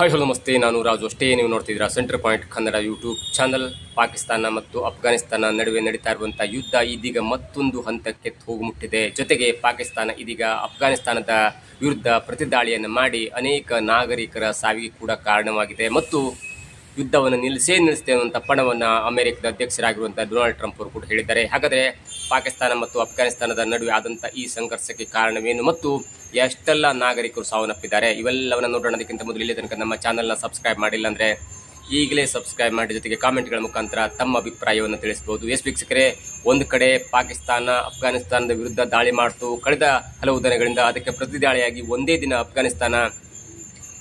Hi hello ನಮಸ್ತೆ. ನಾನು ರಾಜು ಅಷ್ಟೇ. ನೀವು ನೋಡ್ತಿದ್ದೀರಾ centre point Kannada YouTube channel Pakistan ಮತ್ತು ಅಫ್ಘಾನಿಸ್ತಾನ ನಡುವೆ ನಡೀತಾ ಇರುವಂಥ ಯುದ್ಧ ಇದೀಗ ಮತ್ತೊಂದು ಹಂತಕ್ಕೆ ಹೋಗಿಮುಟ್ಟಿದೆ ಜೊತೆಗೆ ಪಾಕಿಸ್ತಾನ ಇದೀಗ ಅಫ್ಘಾನಿಸ್ತಾನದ ವಿರುದ್ಧ ಪ್ರತಿದಾಳಿಯನ್ನು ಮಾಡಿ ಅನೇಕ ನಾಗರಿಕರ ಸಾವಿಗೆ ಕೂಡ ಕಾರಣವಾಗಿದೆ. ಮತ್ತು ಯುದ್ಧವನ್ನು ನಿಲ್ಲಿಸೇ ನಿಲ್ಲಿಸ್ತೇವೆ ಅಂತ ಪಣವನ್ನು ಅಮೆರಿಕದ ಅಧ್ಯಕ್ಷರಾಗಿರುವಂಥ ಡೊನಾಲ್ಡ್ ಟ್ರಂಪ್ ಅವರು ಕೂಡ ಹೇಳಿದ್ದಾರೆ. ಹಾಗಾದರೆ ಪಾಕಿಸ್ತಾನ ಮತ್ತು ಅಫ್ಘಾನಿಸ್ತಾನದ ನಡುವೆ ಆದಂಥ ಈ ಸಂಘರ್ಷಕ್ಕೆ ಕಾರಣವೇನು ಮತ್ತು ಎಷ್ಟೆಲ್ಲ ನಾಗರಿಕರು ಸಾವನ್ನಪ್ಪಿದ್ದಾರೆ? ಇವೆಲ್ಲವನ್ನು ನೋಡೋಣ. ಅದಕ್ಕಿಂತ ಮೊದಲು ಇಲ್ಲಿ ತನಕ ನಮ್ಮ ಚಾನಲ್ನ ಸಬ್ಸ್ಕ್ರೈಬ್ ಮಾಡಿಲ್ಲ ಅಂದರೆ ಈಗಲೇ ಸಬ್ಸ್ಕ್ರೈಬ್ ಮಾಡಿ ಜೊತೆಗೆ ಕಾಮೆಂಟ್ಗಳ ಮುಖಾಂತರ ತಮ್ಮ ಅಭಿಪ್ರಾಯವನ್ನು ತಿಳಿಸಬಹುದು ಎಸ್ ವೀಕ್ಷಕರೇ, ಒಂದು ಕಡೆ ಪಾಕಿಸ್ತಾನ ಅಫ್ಘಾನಿಸ್ತಾನದ ವಿರುದ್ಧ ದಾಳಿ ಮಾಡಿತು. ಕಳೆದ ಹಲವು ದಿನಗಳಿಂದ ಅದಕ್ಕೆ ಪ್ರತಿದಾಳಿಯಾಗಿ ಒಂದೇ ದಿನ ಅಫ್ಘಾನಿಸ್ತಾನ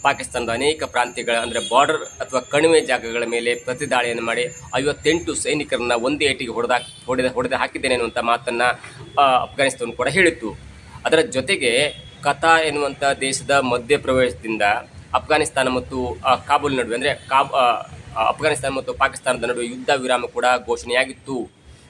ಪಾಕಿಸ್ತಾನದ ಅನೇಕ ಪ್ರಾಂತ್ಯಗಳ ಅಂದರೆ ಬಾರ್ಡರ್ ಅಥವಾ ಕಣಿವೆ ಜಾಗಗಳ ಮೇಲೆ ಪ್ರತಿದಾಳಿಯನ್ನು ಮಾಡಿ ಐವತ್ತೆಂಟು ಸೈನಿಕರನ್ನ ಒಂದೇ ಏಟಿಗೆ ಹೊಡೆದ ಹೊಡೆದ, ಹೊಡೆದು ಹಾಕಿದ್ದೇನೆ ಅನ್ನುವಂಥ ಮಾತನ್ನು ಅಫ್ಘಾನಿಸ್ತಾನ ಕೂಡ ಹೇಳಿತ್ತು. ಅದರ ಜೊತೆಗೆ ಕತಾ ಎನ್ನುವಂಥ ದೇಶದ ಮಧ್ಯಪ್ರವೇಶದಿಂದ ಅಫ್ಘಾನಿಸ್ತಾನ ಮತ್ತು ಕಾಬೂಲ್ ನಡುವೆ ಅಂದರೆ ಕಾಬ್ ಅಫ್ಘಾನಿಸ್ತಾನ ಮತ್ತು ಪಾಕಿಸ್ತಾನದ ನಡುವೆ ಯುದ್ಧ ವಿರಾಮ ಕೂಡ ಘೋಷಣೆಯಾಗಿತ್ತು.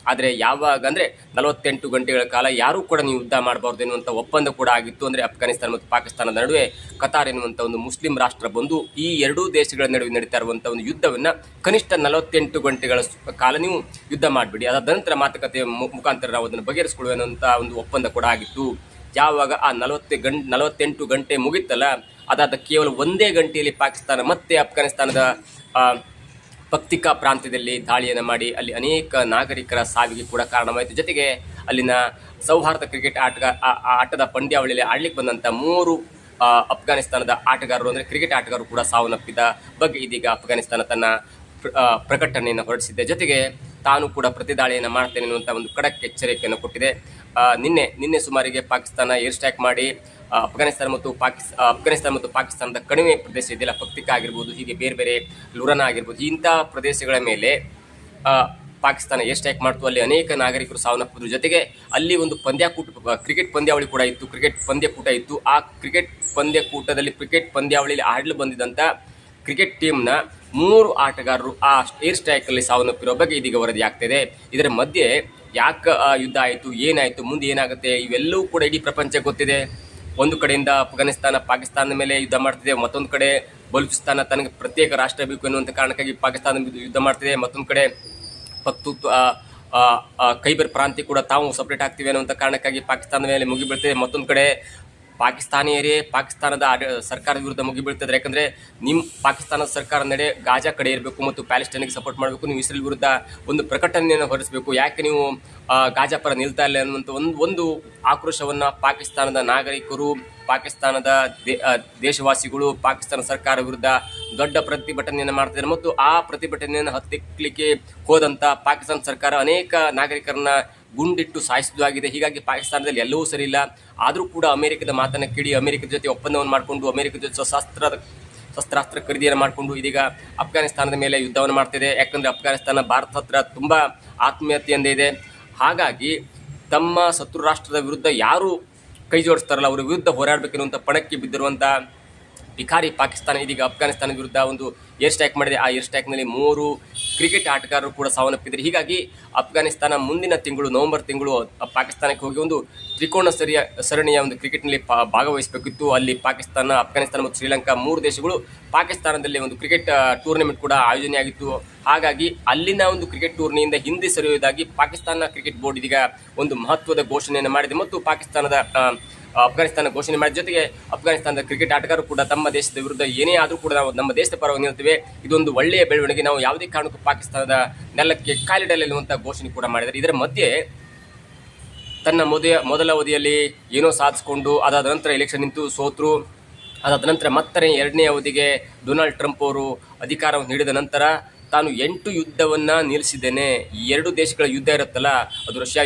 ಆದರೆ ಯಾವಾಗ ಅಂದರೆ ನಲವತ್ತೆಂಟು ಗಂಟೆಗಳ ಕಾಲ ಯಾರೂ ಕೂಡ ನೀವು ಯುದ್ಧ ಮಾಡಬಾರ್ದು ಎನ್ನುವಂಥ ಒಪ್ಪಂದ ಕೂಡ ಆಗಿತ್ತು ಅಂದರೆ ಅಫ್ಘಾನಿಸ್ತಾನ ಮತ್ತು ಪಾಕಿಸ್ತಾನದ ನಡುವೆ ಕತಾರ್ ಎನ್ನುವಂಥ ಒಂದು ಮುಸ್ಲಿಂ ರಾಷ್ಟ್ರ ಬಂದು ಈ ಎರಡೂ ದೇಶಗಳ ನಡುವೆ ನಡೀತಾ ಇರುವಂಥ ಒಂದು ಯುದ್ಧವನ್ನು ಕನಿಷ್ಠ ನಲವತ್ತೆಂಟು ಗಂಟೆಗಳ ಕಾಲ ನೀವು ಯುದ್ಧ ಮಾಡಿಬಿಡಿ. ಅದಾದ ನಂತರ ಮಾತುಕತೆ ಮುಖಾಂತರ ನಾವು ಅದನ್ನು ಬಗೆಹರಿಸಿಕೊಳ್ಳುವ ಅನ್ನುವಂಥ ಒಂದು ಒಪ್ಪಂದ ಕೂಡ ಆಗಿತ್ತು. ಯಾವಾಗ ಆ ನಲವತ್ತು ಗಂಟೆ ನಲವತ್ತೆಂಟು ಗಂಟೆ ಮುಗಿತಲ್ಲ ಅದಾದ ಕೇವಲ ಒಂದೇ ಗಂಟೆಯಲ್ಲಿ ಪಾಕಿಸ್ತಾನ ಮತ್ತೆ ಅಫ್ಘಾನಿಸ್ತಾನದ ಪಕ್ತಿಕಾ ಪ್ರಾಂತ್ಯದಲ್ಲಿ ದಾಳಿಯನ್ನು ಮಾಡಿ ಅಲ್ಲಿ ಅನೇಕ ನಾಗರಿಕರ ಸಾವಿಗೆ ಕೂಡ ಕಾರಣವಾಯಿತು. ಜೊತೆಗೆ ಅಲ್ಲಿನ ಸೌಹಾರ್ದ ಕ್ರಿಕೆಟ್ ಆಟಗ ಆಟದ ಪಂದ್ಯಾವಳಿಯಲ್ಲಿ ಆಡ್ಲಿಕ್ಕೆ ಬಂದಂಥ ಮೂರು ಅಫ್ಘಾನಿಸ್ತಾನದ ಆಟಗಾರರು ಅಂದರೆ ಕ್ರಿಕೆಟ್ ಆಟಗಾರರು ಕೂಡ ಸಾವನ್ನಪ್ಪಿದ ಬಗ್ಗೆ ಇದೀಗ ಅಫ್ಘಾನಿಸ್ತಾನ ತನ್ನ ಪ್ರಕಟಣೆಯನ್ನು ಹೊರಡಿಸಿದೆ. ಜೊತೆಗೆ ತಾನು ಕೂಡ ಪ್ರತಿದಾಳಿಯನ್ನು ಮಾಡ್ತೇನೆ ಅನ್ನುವಂಥ ಒಂದು ಖಡಕ್ ಎಚ್ಚರಿಕೆಯನ್ನು ಕೊಟ್ಟಿದೆ. ನಿನ್ನೆ ನಿನ್ನೆ ಸುಮಾರಿಗೆ ಪಾಕಿಸ್ತಾನ ಏರ್ ಸ್ಟ್ರೈಕ್ ಮಾಡಿ ಅಫ್ಘಾನಿಸ್ತಾನ ಮತ್ತು ಪಾಕಿಸ್ ಅಫ್ಘಾನಿಸ್ತಾನ ಮತ್ತು ಪಾಕಿಸ್ತಾನದ ಕಣಿವೆ ಪ್ರದೇಶ ಇದೆಯಲ್ಲ, ಪಕ್ತಿಕ ಆಗಿರ್ಬೋದು, ಹೀಗೆ ಬೇರೆ ಬೇರೆ ಲುರನ ಆಗಿರ್ಬೋದು, ಇಂಥ ಪ್ರದೇಶಗಳ ಮೇಲೆ ಪಾಕಿಸ್ತಾನ ಏರ್ ಸ್ಟ್ರೈಕ್ ಮಾಡ್ತು, ಅಲ್ಲಿ ಅನೇಕ ನಾಗರಿಕರು ಸಾವನ್ನಪ್ಪಿದ್ರು. ಜೊತೆಗೆ ಅಲ್ಲಿ ಒಂದು ಪಂದ್ಯಾಕೂಟ ಕ್ರಿಕೆಟ್ ಪಂದ್ಯಾವಳಿ ಕೂಡ ಇತ್ತು ಕ್ರಿಕೆಟ್ ಪಂದ್ಯಕೂಟ ಇತ್ತು. ಆ ಕ್ರಿಕೆಟ್ ಪಂದ್ಯಕೂಟದಲ್ಲಿ ಕ್ರಿಕೆಟ್ ಪಂದ್ಯಾವಳಿಯಲ್ಲಿ ಆಡಲು ಬಂದಿದ್ದಂಥ ಕ್ರಿಕೆಟ್ ಟೀಮ್ನ ಮೂರು ಆಟಗಾರರು ಆ ಏರ್ ಸ್ಟ್ರೈಕಲ್ಲಿ ಸಾವನ್ನಪ್ಪಿರೋ ಬಗ್ಗೆ ಇದೀಗ ವರದಿ ಆಗ್ತಿದೆ. ಇದರ ಮಧ್ಯೆ ಯಾಕೆ ಯುದ್ಧ ಆಯಿತು, ಏನಾಯಿತು, ಮುಂದೆ ಏನಾಗುತ್ತೆ, ಇವೆಲ್ಲವೂ ಕೂಡ ಇಡೀ ಪ್ರಪಂಚ ಗೊತ್ತಿದೆ. ಒಂದು ಕಡೆಯಿಂದ ಅಫ್ಘಾನಿಸ್ತಾನ, ಪಾಕಿಸ್ತಾನದ ಮೇಲೆ ಯುದ್ಧ ಮಾಡ್ತಿದೆ, ಮತ್ತೊಂದು ಕಡೆ ಬಲೂಚಿಸ್ತಾನ ತನಗೆ ಪ್ರತ್ಯೇಕ ರಾಷ್ಟ್ರ ಬೇಕು ಎನ್ನುವಂಥ ಕಾರಣಕ್ಕಾಗಿ ಪಾಕಿಸ್ತಾನ ಯುದ್ಧ ಮಾಡ್ತಿದೆ, ಮತ್ತೊಂದು ಕಡೆ ಪಕ್ತು ಕೈಬರ್ ಪ್ರಾಂತ್ಯ ಕೂಡ ತಾವು ಸಪ್ರೇಟ್ ಆಗ್ತೀವಿ ಅನ್ನುವಂಥ ಕಾರಣಕ್ಕಾಗಿ ಪಾಕಿಸ್ತಾನದ ಮೇಲೆ ಮುಗಿಬಿಡ್ತಿದೆ, ಮತ್ತೊಂದು ಕಡೆ ಪಾಕಿಸ್ತಾನಿಯರೇ ಪಾಕಿಸ್ತಾನದ ಸರ್ಕಾರದ ವಿರುದ್ಧ ಮುಗಿಬೀಳ್ತದೆ ಯಾಕಂದರೆ ನಿಮ್ಮ ಪಾಕಿಸ್ತಾನದ ಸರ್ಕಾರ ನಡೆ ಗಾಜಾ ಕಡೆ ಇರಬೇಕು ಮತ್ತು ಪ್ಯಾಲೆಸ್ಟೈನಿಗೆ ಸಪೋರ್ಟ್ ಮಾಡಬೇಕು. ನೀವು ಇಸ್ರೇಲ್ ವಿರುದ್ಧ ಒಂದು ಪ್ರಕಟಣೆಯನ್ನು ಹೊರಡಿಸಬೇಕು. ಯಾಕೆ ನೀವು ಗಾಜಾ ಪರ ನಿಲ್ತಾ ಇಲ್ಲ ಅನ್ನುವಂಥ ಒಂದು ಒಂದು ಆಕ್ರೋಶವನ್ನು ಪಾಕಿಸ್ತಾನದ ನಾಗರಿಕರು, ಪಾಕಿಸ್ತಾನದ ದೇಶವಾಸಿಗಳು, ಪಾಕಿಸ್ತಾನ ಸರ್ಕಾರ ವಿರುದ್ಧ ದೊಡ್ಡ ಪ್ರತಿಭಟನೆಯನ್ನು ಮಾಡ್ತಿದ್ದಾರೆ. ಮತ್ತು ಆ ಪ್ರತಿಭಟನೆಯನ್ನು ಹತ್ತಿಕ್ಕಲಿಕ್ಕೆ ಹೋದಂಥ ಪಾಕಿಸ್ತಾನ ಸರ್ಕಾರ ಅನೇಕ ನಾಗರಿಕರನ್ನ ಗುಂಡಿಟ್ಟು ಸಾಯಿಸಿದ್ದಾಗಿದೆ ಹೀಗಾಗಿ ಪಾಕಿಸ್ತಾನದಲ್ಲಿ ಎಲ್ಲವೂ ಸರಿಯಿಲ್ಲ. ಆದರೂ ಕೂಡ ಅಮೆರಿಕದ ಮಾತನ್ನು ಕೇಳಿ ಅಮೆರಿಕದ ಜೊತೆ ಒಪ್ಪಂದವನ್ನು ಮಾಡಿಕೊಂಡು, ಅಮೆರಿಕದ ಜೊತೆ ಶಸ್ತ್ರದ ಶಸ್ತ್ರಾಸ್ತ್ರ ಖರೀದಿಯನ್ನು ಮಾಡಿಕೊಂಡು ಇದೀಗ ಅಫ್ಘಾನಿಸ್ತಾನದ ಮೇಲೆ ಯುದ್ಧವನ್ನು ಮಾಡ್ತಿದೆ. ಯಾಕಂದರೆ ಅಫ್ಘಾನಿಸ್ತಾನ ಭಾರತ ಹತ್ರ ತುಂಬ ಆತ್ಮೀಯತೆಯಿಂದ ಇದೆ. ಹಾಗಾಗಿ ತಮ್ಮ ಶತ್ರು ರಾಷ್ಟ್ರದ ವಿರುದ್ಧ ಯಾರು ಕೈ ಜೋಡಿಸ್ತಾರಲ್ಲ, ಅವರ ವಿರುದ್ಧ ಹೋರಾಡಬೇಕೆನ್ನುವಂಥ ಪಣಕ್ಕೆ ಬಿದ್ದಿರುವಂಥ ಭಿಕಾರಿ ಪಾಕಿಸ್ತಾನ, ಇದೀಗ ಅಫ್ಘಾನಿಸ್ತಾನ ವಿರುದ್ಧ ಒಂದು ಏರ್ ಸ್ಟ್ರೈಕ್ ಮಾಡಿದೆ. ಆ ಏರ್ ಸ್ಟ್ರೈಕ್ನಲ್ಲಿ ಮೂರು ಕ್ರಿಕೆಟ್ ಆಟಗಾರರು ಕೂಡ ಸಾವನ್ನಪ್ಪಿದ್ದಾರೆ. ಹೀಗಾಗಿ ಅಫ್ಘಾನಿಸ್ತಾನ ಮುಂದಿನ ತಿಂಗಳು, ನವೆಂಬರ್ ತಿಂಗಳು ಪಾಕಿಸ್ತಾನಕ್ಕೆ ಹೋಗಿ ಒಂದು ತ್ರಿಕೋಣ ಸರಿಯ, ಸರಣಿಯ ಒಂದು ಕ್ರಿಕೆಟ್ನಲ್ಲಿ ಭಾಗವಹಿಸಬೇಕಿತ್ತು. ಅಲ್ಲಿ ಪಾಕಿಸ್ತಾನ, ಅಫ್ಘಾನಿಸ್ತಾನ ಮತ್ತು ಶ್ರೀಲಂಕಾ ಮೂರು ದೇಶಗಳು ಪಾಕಿಸ್ತಾನದಲ್ಲಿ ಒಂದು ಕ್ರಿಕೆಟ್ ಟೂರ್ನಮೆಂಟ್ ಕೂಡ ಆಯೋಜನೆಯಾಗಿತ್ತು ಹಾಗಾಗಿ ಅಲ್ಲಿನ ಒಂದು ಕ್ರಿಕೆಟ್ ಟೂರ್ನಿಯಿಂದ ಹಿಂದೆ ಸರಿಯುವುದಾಗಿ ಪಾಕಿಸ್ತಾನ ಕ್ರಿಕೆಟ್ ಬೋರ್ಡ್ ಇದೀಗ ಒಂದು ಮಹತ್ವದ ಘೋಷಣೆಯನ್ನು ಮಾಡಿದೆ. ಮತ್ತು ಪಾಕಿಸ್ತಾನದ ಅಫ್ಘಾನಿಸ್ತಾನ ಘೋಷಣೆ ಮಾಡಿದ ಜೊತೆಗೆ ಅಫ್ಘಾನಿಸ್ತಾನದ ಕ್ರಿಕೆಟ್ ಆಟಗಾರರು ಕೂಡ ತಮ್ಮ ದೇಶದ ವಿರುದ್ಧ ಏನೇ ಆದರೂ ಕೂಡ ನಾವು ನಮ್ಮ ದೇಶದ ಪರವಾಗಿ ನಿಲ್ತೇವೆ ಇದೊಂದು ಒಳ್ಳೆಯ ಬೆಳವಣಿಗೆ. ನಾವು ಯಾವುದೇ ಕಾರಣಕ್ಕೂ ಪಾಕಿಸ್ತಾನದ ನೆಲಕ್ಕೆ ಕಾಲಿಡಲ್ಲ ಎನ್ನುವಂಥ ಘೋಷಣೆ ಕೂಡ ಮಾಡಿದ್ದಾರೆ. ಇದರ ಮಧ್ಯೆ ತನ್ನ ಮೊದಲ ಮೊದಲ ಅವಧಿಯಲ್ಲಿ ಏನೋ ಸಾಧಿಸಿಕೊಂಡು, ಅದಾದ ನಂತರ ಎಲೆಕ್ಷನ್ ನಿಂತು ಸೋತರು. ಅದಾದ ನಂತರ ಮತ್ತೆ ಎರಡನೇ ಅವಧಿಗೆ ಡೊನಾಲ್ಡ್ ಟ್ರಂಪ್ ಅವರು ಅಧಿಕಾರವನ್ನು ನೀಡಿದ ನಂತರ ತಾನು ಎಂಟು ಯುದ್ಧವನ್ನು ನಿಲ್ಲಿಸಿದ್ದೇನೆ. ಎರಡು ದೇಶಗಳ ಯುದ್ಧ ಇರುತ್ತಲ್ಲ, ಅದು ರಷ್ಯಾ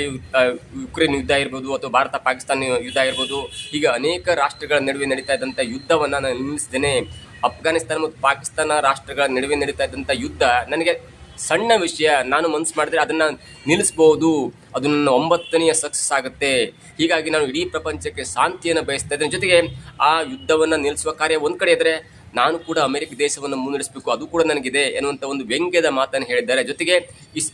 ಯುಕ್ರೇನ್ ಯುದ್ಧ ಇರ್ಬೋದು ಅಥವಾ ಭಾರತ ಪಾಕಿಸ್ತಾನ ಯುದ್ಧ ಇರ್ಬೋದು. ಈಗ ಅನೇಕ ರಾಷ್ಟ್ರಗಳ ನಡುವೆ ನಡೀತಾ ಇದ್ದಂಥ ಯುದ್ಧವನ್ನು ನಾನು ನಿಲ್ಲಿಸಿದ್ದೇನೆ. ಅಫ್ಘಾನಿಸ್ತಾನ ಮತ್ತು ಪಾಕಿಸ್ತಾನ ರಾಷ್ಟ್ರಗಳ ನಡುವೆ ನಡೀತಾ ಇದ್ದಂಥ ಯುದ್ಧ ನನಗೆ ಸಣ್ಣ ವಿಷಯ. ನಾನು ಮನಸ್ಸು ಮಾಡಿದ್ರೆ ಅದನ್ನು ನಿಲ್ಲಿಸ್ಬೋದು. ಅದು ನನ್ನ ಒಂಬತ್ತನೆಯ ಸಕ್ಸಸ್ ಆಗುತ್ತೆ. ಹೀಗಾಗಿ ನಾನು ಇಡೀ ಪ್ರಪಂಚಕ್ಕೆ ಶಾಂತಿಯನ್ನು ಬಯಸ್ತಾ ಇದ್ದೇನೆ. ಜೊತೆಗೆ ಆ ಯುದ್ಧವನ್ನು ನಿಲ್ಲಿಸುವ ಕಾರ್ಯ ಒಂದು ಕಡೆ ಇದ್ದರೆ ನಾನು ಕೂಡ ಅಮೆರಿಕ ದೇಶವನ್ನು ಮುನ್ನಡೆಸಬೇಕು, ಅದು ಕೂಡ ನನಗಿದೆ ಎನ್ನುವಂಥ ಒಂದು ವ್ಯಂಗ್ಯದ ಮಾತನ್ನು ಹೇಳಿದ್ದಾರೆ. ಜೊತೆಗೆ ಇಸ್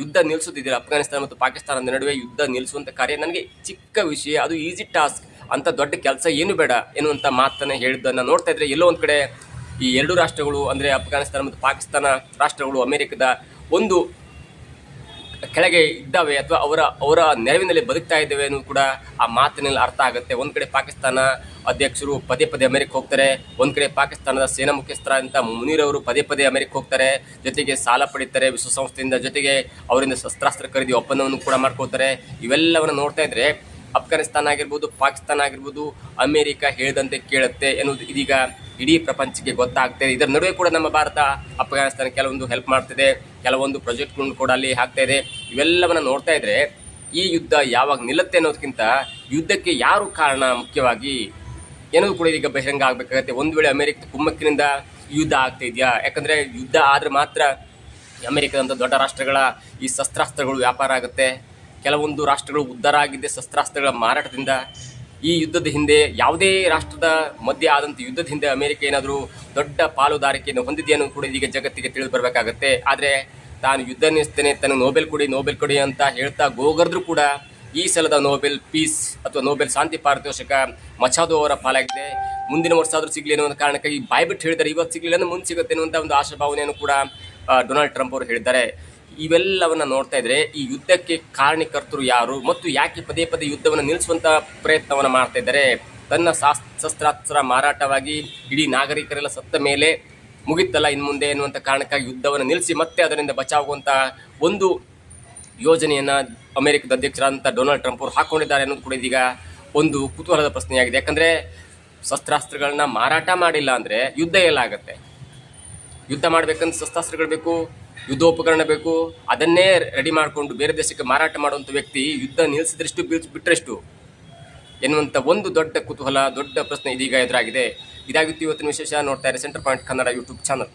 ಯುದ್ಧ ನಿಲ್ಲಿಸುತ್ತಿದ್ದೀರಾ ಅಫ್ಘಾನಿಸ್ತಾನ ಮತ್ತು ಪಾಕಿಸ್ತಾನದ ನಡುವೆ ಯುದ್ಧ ನಿಲ್ಲಿಸುವಂಥ ಕಾರ್ಯ ನನಗೆ ಚಿಕ್ಕ ವಿಷಯ, ಅದು ಈಸಿ ಟಾಸ್ಕ್ ಅಂತ ದೊಡ್ಡ ಕೆಲಸ ಏನು ಬೇಡ ಎನ್ನುವಂಥ ಮಾತನ್ನು ಹೇಳಿದ್ದನ್ನು ನೋಡ್ತಾ ಇದ್ರೆ ಎಲ್ಲೋ ಒಂದು ಕಡೆ ಈ ಎರಡು ರಾಷ್ಟ್ರಗಳು, ಅಂದರೆ ಅಫ್ಘಾನಿಸ್ತಾನ ಮತ್ತು ಪಾಕಿಸ್ತಾನ ರಾಷ್ಟ್ರಗಳು, ಅಮೆರಿಕದ ಒಂದು ಕೆಳಗೆ ಇದ್ದಾವೆ ಅಥವಾ ಅವರ ಅವರ ನೆರವಿನಲ್ಲಿ ಬದುಕ್ತಾ ಇದ್ದೇವೆ ಅನ್ನೋದು ಕೂಡ ಆ ಮಾತಿನಲ್ಲಿ ಅರ್ಥ ಆಗುತ್ತೆ. ಒಂದು ಕಡೆ ಪಾಕಿಸ್ತಾನ ಅಧ್ಯಕ್ಷರು ಪದೇ ಪದೇ ಅಮೆರಿಕ ಹೋಗ್ತಾರೆ, ಒಂದು ಕಡೆ ಪಾಕಿಸ್ತಾನದ ಸೇನಾ ಮುಖ್ಯಸ್ಥರಾದಂಥ ಮುನೀರ್ ಅವರು ಪದೇ ಪದೇ ಅಮೆರಿಕ ಹೋಗ್ತಾರೆ, ಜೊತೆಗೆ ಸಾಲ ಪಡೀತಾರೆ, ವಿಶ್ವಸಂಸ್ಥೆಯಿಂದ ಜೊತೆಗೆ ಅವರಿಂದ ಶಸ್ತ್ರಾಸ್ತ್ರ ಖರೀದಿ ಒಪ್ಪಂದವನ್ನು ಕೂಡ ಮಾಡ್ಕೋತಾರೆ ಇವೆಲ್ಲವನ್ನು ನೋಡ್ತಾ ಇದ್ರೆ ಅಫ್ಘಾನಿಸ್ತಾನ ಆಗಿರ್ಬೋದು, ಪಾಕಿಸ್ತಾನ ಆಗಿರ್ಬೋದು, ಅಮೆರಿಕ ಹೇಳಿದಂತೆ ಕೇಳುತ್ತೆ ಎನ್ನುವುದು ಇದೀಗ ಇಡೀ ಪ್ರಪಂಚಕ್ಕೆ ಗೊತ್ತಾಗ್ತಾ ಇದೆ. ಇದರ ನಡುವೆ ಕೂಡ ನಮ್ಮ ಭಾರತ, ಅಫ್ಘಾನಿಸ್ತಾನ ಕೆಲವೊಂದು ಹೆಲ್ಪ್ ಮಾಡ್ತಿದೆ. ಕೆಲವೊಂದು ಪ್ರಾಜೆಕ್ಟ್ಗಳನ್ನು ಕೂಡ ಅಲ್ಲಿ ಹಾಕ್ತಾ ಇದೆ. ಇವೆಲ್ಲವನ್ನ ನೋಡ್ತಾ ಇದ್ರೆ ಈ ಯುದ್ಧ ಯಾವಾಗ ನಿಲ್ಲುತ್ತೆ ಅನ್ನೋದಕ್ಕಿಂತ ಯುದ್ಧಕ್ಕೆ ಯಾರು ಕಾರಣ ಮುಖ್ಯವಾಗಿ ಏನೋ ಕೂಡ ಈಗ ಬಹಿರಂಗ ಆಗಬೇಕಾಗತ್ತೆ. ಒಂದು ವೇಳೆ ಅಮೆರಿಕ ಕುಮ್ಮಕ್ಕಿನಿಂದ ಯುದ್ಧ ಆಗ್ತಾ ಇದೆಯಾ? ಯಾಕಂದ್ರೆ ಯುದ್ಧ ಆದ್ರೆ ಮಾತ್ರ ಅಮೆರಿಕದಂಥ ದೊಡ್ಡ ರಾಷ್ಟ್ರಗಳ ಈ ಶಸ್ತ್ರಾಸ್ತ್ರಗಳು ವ್ಯಾಪಾರ ಆಗುತ್ತೆ. ಕೆಲವೊಂದು ರಾಷ್ಟ್ರಗಳು ಉದ್ಧಾರ ಆಗಿದ್ದೆ ಶಸ್ತ್ರಾಸ್ತ್ರಗಳ ಮಾರಾಟದಿಂದ ಈ ಯುದ್ಧದ ಹಿಂದೆ ಯಾವುದೇ ರಾಷ್ಟ್ರದ ಮಧ್ಯೆ ಆದಂಥ ಯುದ್ಧದ ಹಿಂದೆ ಅಮೆರಿಕ ಏನಾದರೂ ದೊಡ್ಡ ಪಾಲುದಾರಿಕೆಯನ್ನು ಹೊಂದಿದೆಯನ್ನು ಕೂಡ ಈಗ ಜಗತ್ತಿಗೆ ತಿಳಿದು ಬರಬೇಕಾಗತ್ತೆ. ಆದರೆ ತಾನು ಯುದ್ಧ ನಿಲ್ಲಿಸ್ತೇನೆ ತನ್ನ ನೋಬೆಲ್ ಕೊಡಿ ನೋಬೆಲ್ ಕೊಡಿ ಅಂತ ಹೇಳ್ತಾ ಗೋಗರ್ದ್ರು ಕೂಡ ಈ ಸಲದ ನೋಬೆಲ್ ಪೀಸ್ ಅಥವಾ ನೋಬೆಲ್ ಶಾಂತಿ ಪಾರಿತೋಷಕ ಮಚಾದೋ ಅವರ ಪಾಲಾಗಿದೆ. ಮುಂದಿನ ವರ್ಷ ಆದರೂ ಸಿಗಲಿ ಅನ್ನೋ ಕಾರಣಕ್ಕಾಗಿ ಬಾಯ್ಬಿಟ್ಟು ಹೇಳಿದ್ದಾರೆ. ಇವತ್ತು ಸಿಗಲಿಲ್ಲ ಅಂದ್ರೆ ಮುಂದೆ ಸಿಗುತ್ತೆ ಅನ್ನುವಂಥ ಒಂದು ಆಶಾಭಾವನೆಯನ್ನು ಕೂಡ ಡೊನಾಲ್ಡ್ ಟ್ರಂಪ್ ಅವರು ಹೇಳಿದ್ದಾರೆ. ಇವೆಲ್ಲವನ್ನ ನೋಡ್ತಾ ಇದ್ರೆ ಈ ಯುದ್ಧಕ್ಕೆ ಕಾರಣಕರ್ತರು ಯಾರು ಮತ್ತು ಯಾಕೆ ಪದೇ ಪದೇ ಯುದ್ಧವನ್ನು ನಿಲ್ಲಿಸುವಂತ ಪ್ರಯತ್ನವನ್ನು ಮಾಡ್ತಾ ಇದ್ದಾರೆ? ತನ್ನ ಶಾಸ್, ಶಸ್ತ್ರಾಸ್ತ್ರ ಮಾರಾಟವಾಗಿ ಇಡೀ ನಾಗರಿಕರೆಲ್ಲ ಸತ್ತ ಮೇಲೆ ಮುಗಿತಲ್ಲ ಇನ್ನು ಮುಂದೆ ಎನ್ನುವಂಥ ಕಾರಣಕ್ಕಾಗಿ ಯುದ್ಧವನ್ನು ನಿಲ್ಲಿಸಿ ಮತ್ತೆ ಅದರಿಂದ ಬಚಾವಾಗುವಂಥ ಒಂದು ಯೋಜನೆಯನ್ನು ಅಮೆರಿಕದ ಅಧ್ಯಕ್ಷರಾದಂಥ ಡೊನಾಲ್ಡ್ ಟ್ರಂಪ್ ಅವರು ಹಾಕೊಂಡಿದ್ದಾರೆ ಅನ್ನೋದು ಕೂಡ ಇದೀಗ ಒಂದು ಕುತೂಹಲದ ಪ್ರಶ್ನೆಯಾಗಿದೆ. ಯಾಕಂದರೆ ಶಸ್ತ್ರಾಸ್ತ್ರಗಳನ್ನ ಮಾರಾಟ ಮಾಡಿಲ್ಲ ಅಂದರೆ ಯುದ್ಧ ಎಲ್ಲ ಆಗತ್ತೆ. ಯುದ್ಧ ಮಾಡಬೇಕಂದ್ರೆ ಶಸ್ತ್ರಾಸ್ತ್ರಗಳು ಬೇಕು ಯುದ್ಧೋಪಕರಣ ಬೇಕು, ಅದನ್ನೇ ರೆಡಿ ಮಾಡಿಕೊಂಡು ಬೇರೆ ದೇಶಕ್ಕೆ ಮಾರಾಟ ಮಾಡುವಂಥ ವ್ಯಕ್ತಿ ಯುದ್ಧ ನಿಲ್ಲಿಸಿದ್ರಷ್ಟು ಬಿಲ್ಸ್ ಬಿಟ್ಟರೆಷ್ಟು ಎನ್ನುವಂಥ ಒಂದು ದೊಡ್ಡ ಕುತೂಹಲ, ದೊಡ್ಡ ಪ್ರಶ್ನೆ ಇದೀಗ ಎದುರಾಗಿದೆ. ಇದಾಗಿತ್ತು ಇವತ್ತಿನ ವಿಶೇಷ ನೋಡ್ತಾ ಇರಿ centre point Kannada YouTube channel.